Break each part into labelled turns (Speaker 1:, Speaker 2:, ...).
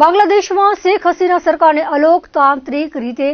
Speaker 1: બાંગ્લાદેશમાં શેખ હસીના સરકારને અલોકતાંત્રિક રીતે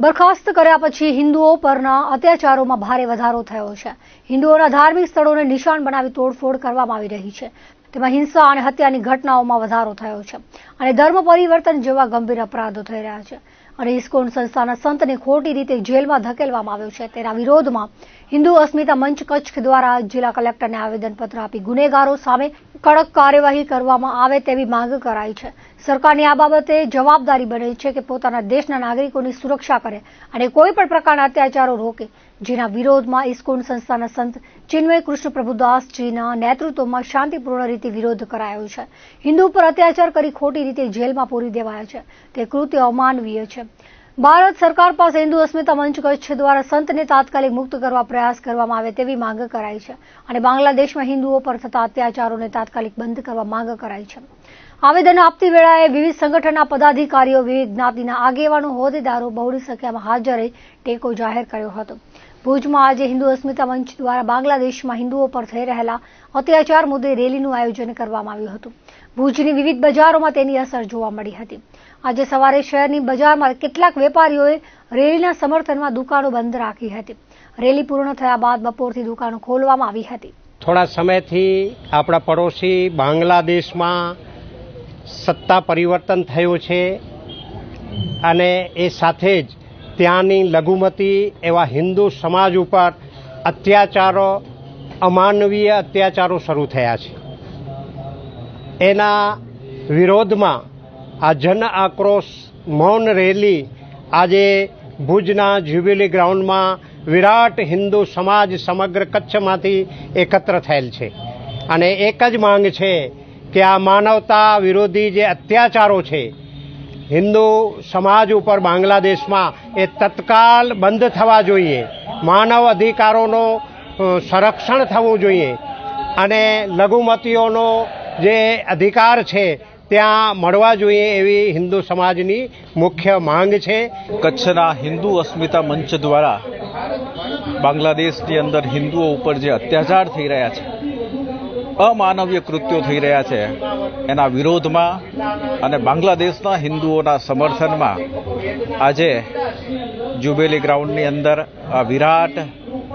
Speaker 1: બરખાસ્ત કર્યા પછી હિન્દુઓ પરના અત્યાચારોમાં ભારે વધારો થયો છે. હિન્દુઓના ધાર્મિક સ્થળોને નિશાન બનાવી તોડફોડ કરવામાં આવી રહી છે. તેમાં હિંસા અને હત્યાની ઘટનાઓમાં વધારો થયો છે અને ધર્મ પરિવર્તન જેવા ગંભીર અપરાધો થઈ રહ્યા છે. અને ઇસ્કોન સંસ્થાના સંતને ખોટી રીતે જેલમાં ધકેલવામાં આવ્યો છે. તેના વિરોધમાં હિન્દુ અસ્મિતા મંચ કચ્છ દ્વારા જિલ્લા કલેક્ટરને આવેદનપત્ર આપી ગુનેગારો સામે કડક કાર્યવાહી કરવામાં આવે તેવી માંગ કરાઈ છે. સરકારની આ બાબતે જવાબદારી બને છે કે પોતાના દેશના નાગરિકોની સુરક્ષા કરે અને કોઈ પણ પ્રકારના અત્યાચારો રોકે. જેના વિરોધમાં ઇસ્કોન સંસ્થાના સંત ચિન્મય કૃષ્ણ પ્રભુદાસજીના નેતૃત્વમાં શાંતિપૂર્ણ રીતે વિરોધ કરાયો છે. હિન્દુ પર અત્યાચાર કરી ખોટી રીતે જેલમાં પૂરી દેવાયા છે. તે કૃત્ય અમાનવીય છે. ભારત સરકાર પાસે હિન્દુ અસ્મિતા મંચ કચ્છ દ્વારા સંતને તાત્કાલિક મુક્ત કરવા પ્રયાસ કરવામાં આવે તેવી માંગ કરાઈ છે અને બાંગ્લાદેશમાં હિન્દુઓ પર થતા અત્યાચારોને તાત્કાલિક બંધ કરવા માંગ કરાઈ છે. આવેદન આપતી વેળાએ વિવિધ સંગઠનના પદાધિકારીઓ, વિવિધ જ્ઞાતિના આગેવાનો, હોદ્દેદારો, બહોળી સંખ્યામાં હાજર રહી ટેકો જાહેર કર્યો હતો. ભુજમાં આજે હિન્દુ અસ્મિતા મંચ દ્વારા બાંગ્લાદેશમાં હિન્દુઓ પર થઈ રહેલા અત્યાચાર મુદ્દે રેલીનું આયોજન કરવામાં આવ્યું હતું. ભુજની વિવિધ બજારોમાં તેની અસર જોવા મળી હતી. આજે સવારે શહેરની બજારમાં કેટલાક વેપારીઓએ રેલીના સમર્થનમાં દુકાનો બંધ રાખી હતી. રેલી પૂર્ણ થયા બાદ બપોરથી દુકાનો ખોલવામાં આવી હતી.
Speaker 2: થોડા સમયથી આપણા પડોશી બાંગ્લાદેશમાં સત્તા પરિવર્તન થયું છે અને એ સાથે જ ત્યાંની લઘુમતી એવા હિન્દુ સમાજ ઉપર અત્યાચારો, અમાનવીય અત્યાચારો શરૂ થયા છે. એના વિરોધમાં આ જન આક્રોશ મૌન રેલી આજે ભુજના જ્યુબિલી ગ્રાઉન્ડમાં વિરાટ હિન્દુ સમાજ સમગ્ર કચ્છમાંથી એકત્ર થયેલ છે. અને એક જ માંગ છે કે આ માનવતા વિરોધી જે અત્યાચારો છે, હિન્દુ સમાજ ઉપર બાંગ્લાદેશમાં એ તત્કાલ બંધ થવા જોઈએ, માનવ અધિકારોનો સંરક્ષણ થવું જોઈએ અને લઘુમતીઓનો જે અધિકાર છે ત્યાં મળવા જોઈએ એવી હિન્દુ સમાજની મુખ્ય માંગ છે.
Speaker 3: કચ્છના હિન્દુ અસ્મિતા મંચ દ્વારા બાંગ્લાદેશની અંદર હિન્દુઓ ઉપર જે અત્યાચાર થઈ રહ્યા છે અમાનવીય કૃત્યો થઈ રહ્યા છે એના વિરોધમાં અને બાંગ્લાદેશના હિન્દુઓના સમર્થનમાં આજે જુબેલી ગ્રાઉન્ડની અંદર આ વિરાટ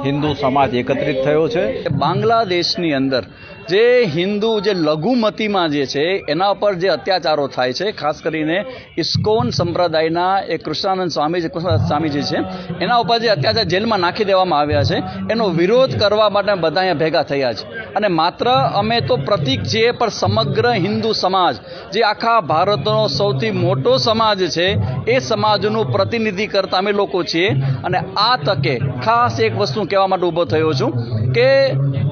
Speaker 3: હિન્દુ સમાજ એકત્રિત થયો છે.
Speaker 4: બાંગ્લાદેશની અંદર જે હિન્દુ જે લઘુમતીમાં જે છે, એના પર જે અત્યાચારો થાય છે, ખાસ કરીને ઇસ્કોન સંપ્રદાયના એ કૃષ્ણાનંદ સ્વામી જે કૃષ્ણ સ્વામીજી છે, એના ઉપર જે અત્યાચાર જેલમાં નાખી દેવામાં આવ્યા છે, એનો વિરોધ કરવા માટે બધા અહીંયા ભેગા થયા છે. અને માત્ર અમે તો પ્રતિક છીએ, પણ સમગ્ર હિન્દુ સમાજ, જે આખા ભારતનો સૌથી મોટો સમાજ છે, એ સમાજનું પ્રતિનિધિ કરતા અમે લોકો છીએ. અને આ તકે ખાસ એક વસ્તુ કહેવા માટે ઊભો થયો છું કે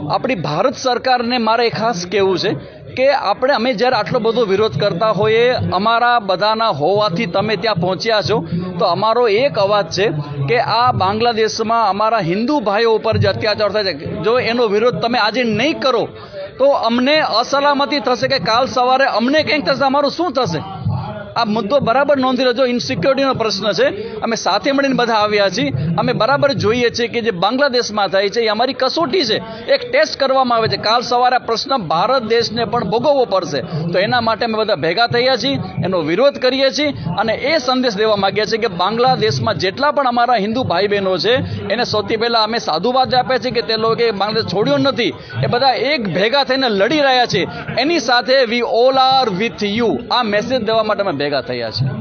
Speaker 4: આપણી ભારત સરકારને મારે ખાસ કહેવું છે કે આપણે અમે જ્યારે આટલો બધો વિરોધ કરતા હોઈએ, અમારા બધાના હોવાથી તમે ત્યાં પહોંચ્યા છો, તો અમારો એક અવાજ છે કે આ બાંગ્લાદેશમાં અમારા હિન્દુ ભાઈઓ ઉપર જે અત્યાચાર થાય છે, જો એનો વિરોધ તમે આજે નહીં કરો, તો અમને અસલામતી થશે કે કાલ સવારે અમને કંઈક થશે, અમારું શું થશે? આ મુદ્દો બરાબર નોંધી લેજો. ઇન્સિક્યોરિટીનો પ્રશ્ન છે. અમે સાથે મળીને બધા આવ્યા છીએ. અમે બરાબર જોઈએ છીએ કે જે બાંગ્લાદેશમાં થાય છે, એ અમારી કસોટી છે. એક ટેસ્ટ કરવામાં આવે છે. કાલ સવારે આ પ્રશ્ન ભારત દેશને પણ ભોગવવો પડશે. તો એના માટે અમે બધા ભેગા થયા છીએ. એનો વિરોધ કરીએ છીએ અને એ સંદેશ દેવા માંગીએ છીએ કે બાંગ્લાદેશમાં જેટલા પણ અમારા હિન્દુ ભાઈ બહેનો છે, એને સૌથી પહેલાં અમે સાધુવાદ આપ્યા છે કે તે લોકોએ બાંગ્લાદેશ છોડ્યો નથી. એ બધા એક ભેગા થઈને લડી રહ્યા છે. એની સાથે we all are with you આ મેસેજ દેવા માટે અમે ભેગા થયા છે.